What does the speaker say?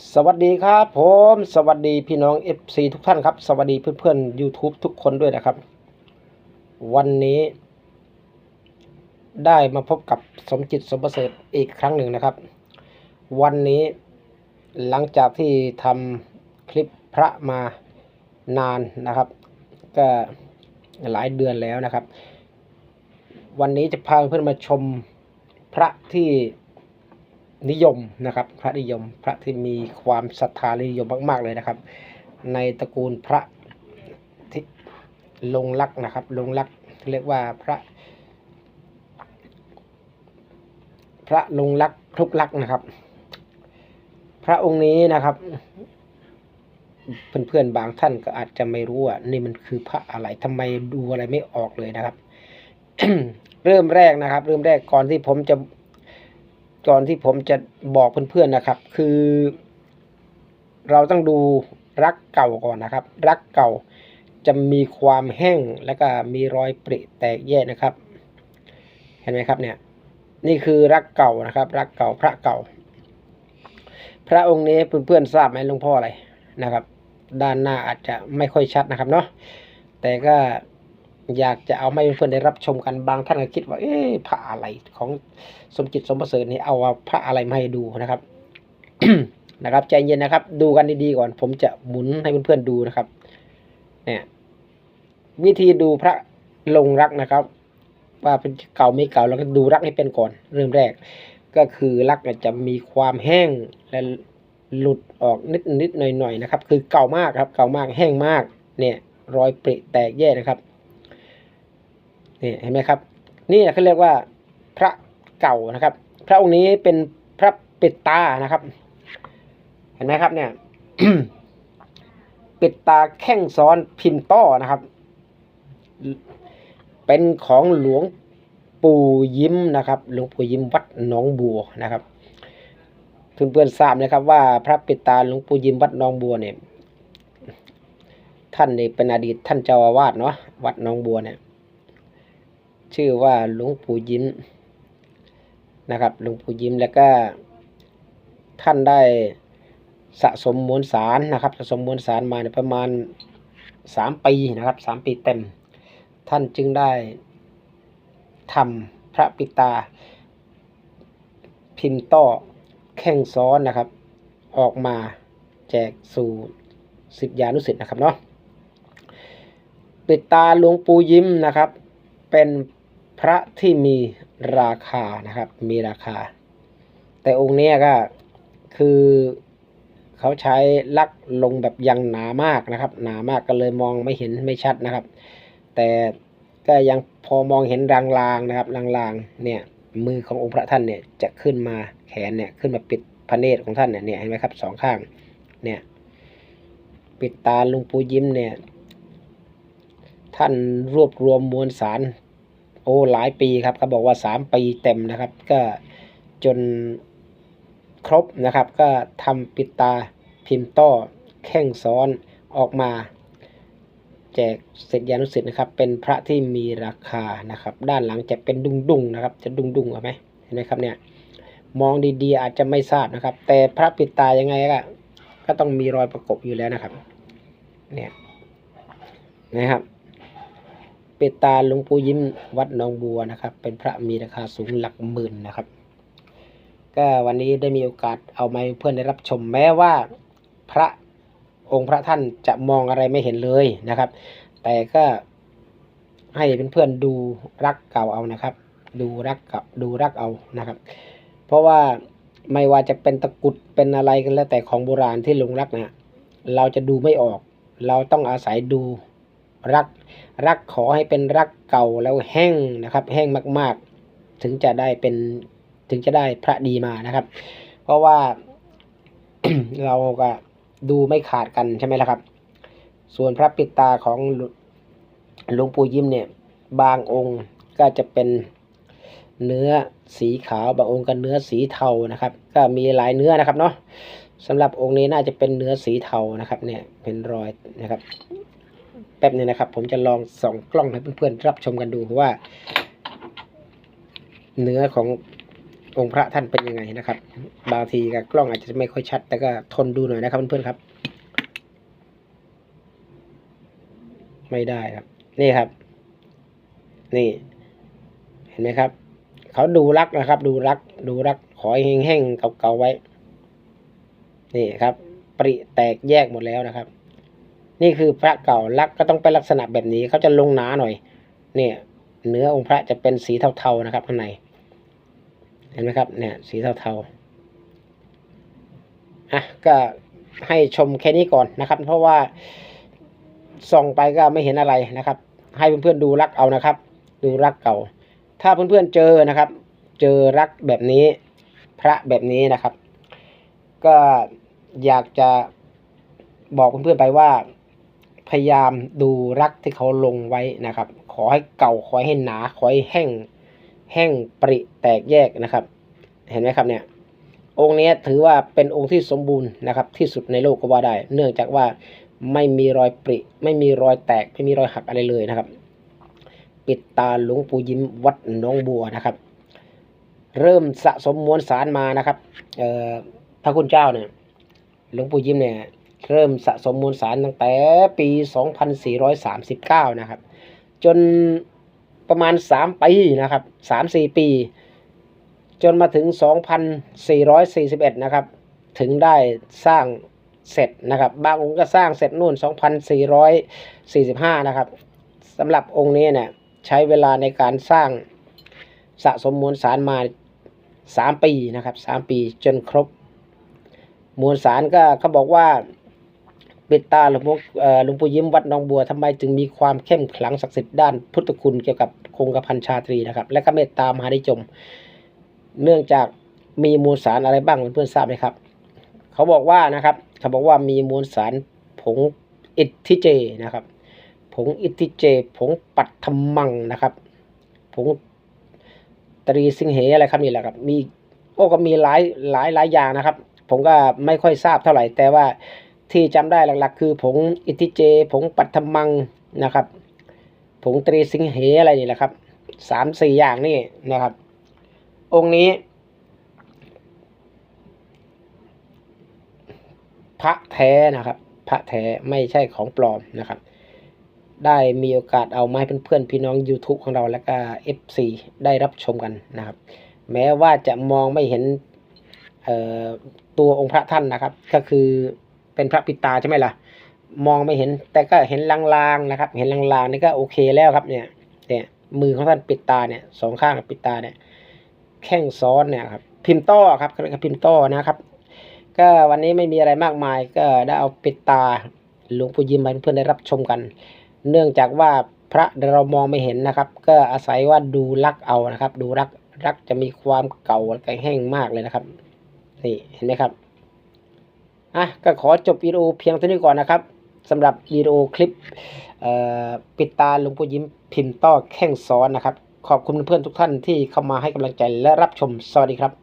สวัสดีครับผมสวัสดีพี่น้อง FC ทุกท่านครับ สวัสดีเพื่อนๆ YouTube ทุกคนด้วยนะครับ วันนี้ ได้มาพบกับสมจิตสมประเสริฐอีกครั้งหนึ่งนะครับ วันนี้หลังจากที่ทำคลิปพระมานานนะครับ ก็หลายเดือนแล้วนะครับ วันนี้จะพาเพื่อนมาชมพระที่ นิยมนะครับ พระนิยมพระที่มีความศรัทธานิยมมาก ๆเลยนะครับ ในตระกูลพระที่ลงลักนะครับ ลงลักเรียกว่าพระ พระลงลักษณ์คลุกลักนะครับ พระองค์นี้นะครับ เพื่อนๆบางท่านก็อาจจะไม่รู้ว่านี่มันคือพระอะไรทำไมดูอะไรไม่ออกเลยนะครับ เริ่มแรกนะครับ เริ่มแรกก่อนที่ผมจะ ก่อนที่ผมจะบอกเพื่อนๆนะครับ คือ เราต้องดูรักเก่าก่อนนะครับ รักเก่าจะมีความแห้งแล้วก็มีรอยปริแตกแยกนะครับ เห็นไหมครับเนี่ย นี่คือรักเก่านะครับ รักเก่าพระเก่า พระองค์นี้เพื่อนๆทราบไหมหลวงพ่ออะไรนะครับ ด้านหน้าอาจจะไม่ค่อยชัดนะครับเนาะแต่ก็ อยากจะเอาให้เพื่อนได้รับชมกันบางท่านก็คิดว่า เอ๊ะพระอะไรของสมจิตสมประเสริฐนี่เอาพระอะไรมาให้ดูนะครับนะครับใจเย็นนะครับ ดูกันดีๆก่อน ผมจะหมุนให้เพื่อนๆดูนะครับ เนี่ย วิธีดูพระลงรักนะครับ ว่าเป็นเก่าไม่เก่าเราก็ดูรักให้เป็นก่อน เริ่มแรก ก็คือรักจะมีความแห้งและหลุดออกนิดนิดหน่อยหน่อยๆนะครับ คือเก่ามากครับ เก่ามากแห้งมาก เนี่ย รอยปริแตกแยกนะครับ นี่เห็นไหมครับ นี่เขาเรียกว่าพระเก่านะครับ พระองค์นี้เป็นพระปิดตานะครับ เห็นไหมครับเนี่ยปิดตาแข้งซ้อนพิมพ์ต้อนะครับ เป็นของหลวงปู่ยิ้มนะครับ หลวงปู่ยิ้มวัดหนองบัวนะครับเพื่อนๆทราบนะครับว่าพระปิดตาหลวงปู่ยิ้มวัดหนองบัวเนี่ย ท่านนี่เป็นอดีตท่านเจ้าอาวาสเนาะวัดหนองบัวเนี่ย ชื่อว่าหลวงปู่ยิ้มนะครับหลวงปู่ยิ้มแล้วก็ท่านได้สะสมมวลสารนะครับสะสมมวลสารมาเนี่ยประมาณสามปีนะครับสามปีเต็ม ท่านจึงได้ทำพระปิตา พิมพ์ต้อแข้งซ้อนนะครับ ออกมาแจกสู่สิทธิานุสิทธิ์นะครับเนาะปิดตาหลวงปู่ยิ้มนะครับ เป็น พระที่มีราคานะครับ มีราคา แต่องค์นี้ก็คือเขาใช้ลักลงแบบยังหนามากนะครับ หนามากก็เลยมองไม่เห็นไม่ชัดนะครับ แต่ก็ยังพอมองเห็นรางๆนะครับรางๆเนี่ยมือขององค์พระท่านเนี่ยจะขึ้นมาแขนเนี่ยขึ้นมาปิดพระเนตรของท่านเนี่ยเนี่ยเห็นไหมครับสองข้างเนี่ยปิดตาลุงปูยิ้มเนี่ยท่านรวบรวมมวลสาร โอ้หลายปีครับเขาบอกว่าสามปีเต็มนะครับ ก็จนครบนะครับ ก็ทำปิดตาพิมพ์ต้อแข้งซ้อนออกมา แจกเสร็จยานุสิทธ์นะครับ เป็นพระที่มีราคานะครับ ด้านหลังจะเป็นดุงดุงๆนะครับ จะดุงดุงๆเห็นไหมเห็นไหมครับเนี่ยมองดีๆอาจจะไม่ทราบนะครับ แต่พระปิดตายังไงก็ก็ต้องมีรอยประกบอยู่แล้วนะครับ เนี่ยนะครับ ปตาหลวงปู่ยิ้มวัดหนองบัวนะครับ เป็นพระมีราคาสูงหลักหมื่นนะครับ ก็วันนี้ได้มีโอกาสเอามาเพื่อนได้รับชมแม้ว่าพระองค์พระท่านจะมองอะไรไม่เห็นเลยนะครับ แต่ก็ให้เพื่อนๆดูรักเก่าเอานะครับ ดูรักกับดูรักเอานะครับ เพราะว่าไม่ว่าจะเป็นตะกุดเป็นอะไรกันแล้วแต่ของโบราณที่ลงรักนะเราจะดูไม่ออก เราต้องอาศัยดู รัก รักขอให้เป็นรักเก่าแล้วแห้งนะครับ แห้งมากๆ ถึงจะได้เป็นถึงจะได้พระดีมานะครับ เพราะว่าเราก็ดูไม่ขาดกันใช่ไหมล่ะครับ ส่วนพระปิดตาของหลวงปู่ยิ้มเนี่ย บางองค์ก็จะเป็นเนื้อสีขาวบางองค์ก็เนื้อสีเทานะครับ ก็มีหลายเนื้อนะครับเนาะสำหรับองค์นี้น่าจะเป็นเนื้อสีเทานะครับ เนี่ยเป็นรอยนะครับ ป๊บนึงนะครับ ผมจะลองส่องกล้องให้เพื่อนๆรับชมกันดูว่า เนื้อขององค์พระท่านเป็นยังไงนะครับ บางทีก็กล้องอาจจะไม่ค่อยชัด แต่ก็ทนดูหน่อยนะครับเพื่อนๆครับ ไม่ได้ครับ นี่ครับ นี่ เห็นไหมครับ เขาดูรักนะครับ ดูรัก ดูรัก ขอแห้งๆเก่าๆไว้ นี่ครับ ปริแตกแยกหมดแล้วนะครับ นี่คือพระเก่ารักก็ต้องเป็นลักษณะแบบนี้เขาจะลงหนาหน่อย เนี่ยเนื้อองค์พระจะเป็นสีเทาๆนะครับข้างใน เห็นไหมครับ เนี่ย สีเทาๆอะก็ให้ชมแค่นี้ก่อนนะครับ เพราะว่าส่องไปก็ไม่เห็นอะไรนะครับ ให้เพื่อนๆดูรักเอานะครับ ดูรักเก่า ถ้าเพื่อนๆเจอนะครับ เจอรักแบบนี้พระแบบนี้นะครับ ก็อยากจะบอกเพื่อนๆไปว่า พยายามดูรักที่เขาลงไว้นะครับ ขอให้เก่าขอให้หนาขอให้แห้งแห้งปริแตกแยกนะครับ เห็นไหมครับเนี่ยองค์นี้ถือว่าเป็นองค์ที่สมบูรณ์นะครับ ที่สุดในโลกก็ว่าได้ เนื่องจากว่าไม่มีรอยปริ ไม่มีรอยแตกไม่มีรอยหักอะไรเลยนะครับ ปิดตาหลวงปู่ยิ้มวัดน้องบัวนะครับ เริ่มสะสมมวลสารมานะครับพระคุณเจ้าเนี่ยหลวงปู่ยิ้มเนี่ย เริ่มสะสมมวลสารตั้งแต่ปี 2439 นะครับ จนประมาณ 3 ปีนะครับ 3-4 ปี จนมาถึง 2441 นะครับ ถึงได้สร้างเสร็จนะครับ บางองค์ก็สร้างเสร็จนู่น 2445 นะครับสำหรับองค์นี้เนี่ยใช้เวลาในการสร้างสะสมมวลสารมา 3 ปีนะครับ 3 ปีจนครบ มวลสารก็เขาบอกว่า ปิดตาหลวงปู่อหลวงปู่ยิ้มวัดหนองบัวทำไมจึงมีความเข้มขลังศักดิ์สิทธิ์ด้านพุทธคุณเกี่ยวกับคงกระพันชาตรีนะครับ และก็เมตตามหานิยมเนื่องจากมีมวลสารอะไรบ้างเพื่อนๆทราบไหมครับ เขาบอกว่านะครับ เขาบอกว่ามีมวลสารผงอิทธิเจนะครับ ผงอิทธิเจ ผงปัตถมังนะครับ ผงตรีสิงเหอะไรครับนี่แหละครับ มีโอ้ก็มีหลายหลายหลายอย่างนะครับ ผมก็ไม่ค่อยทราบเท่าไหร่แต่ว่า ที่จำได้หลักๆ คือผงอิทิเจ ผงปัตถมังนะครับ ผงตรีสิงเหอะไรนี่แหละครับสามสี่อย่างนี่นะครับ องค์นี้ พระแท้นะครับ พระแท้ไม่ใช่ของปลอมนะครับ ได้มีโอกาสเอามาให้เพื่อนๆพี่น้อง YouTube ของเราและก็ FC ได้รับชมกันนะครับ แม้ว่าจะมองไม่เห็นตัวองค์พระท่านนะครับ ก็คือ เป็นพระปิดตาใช่ไหมล่ะ มองไม่เห็นแต่ก็เห็นลางๆนะครับ เห็นลางๆนี่ก็โอเคแล้วครับเนี่ยเนี่ยมือของท่านปิดตาเนี่ยสองข้างปิดตาเนี่ยแข้งซ้อนเนี่ยครับพิมพ์ต้อครับเขาเรียกพิมพ์ต้อนะครับ ก็วันนี้ไม่มีอะไรมากมาย ก็ได้เอาปิดตาหลวงปู่ยิ้มมาให้เพื่อนได้รับชมกัน เนื่องจากว่าพระเรามองไม่เห็นนะครับ ก็อาศัยว่าดูรักเอานะครับ ดูรักรักจะมีความเก่าและแห้งมากเลยนะครับนี่เห็นไหมครับ อะก็ขอจบวิดีโอเพียงเท่านี้ก่อนนะครับสำหรับวิดีโอคลิปปิดตาหลวงปู่ยิ้มพิมพ์ต้อแข้งซ้อนนะครับ ขอบคุณเพื่อนทุกท่านที่เข้ามาให้กำลังใจและรับชม สวัสดีครับ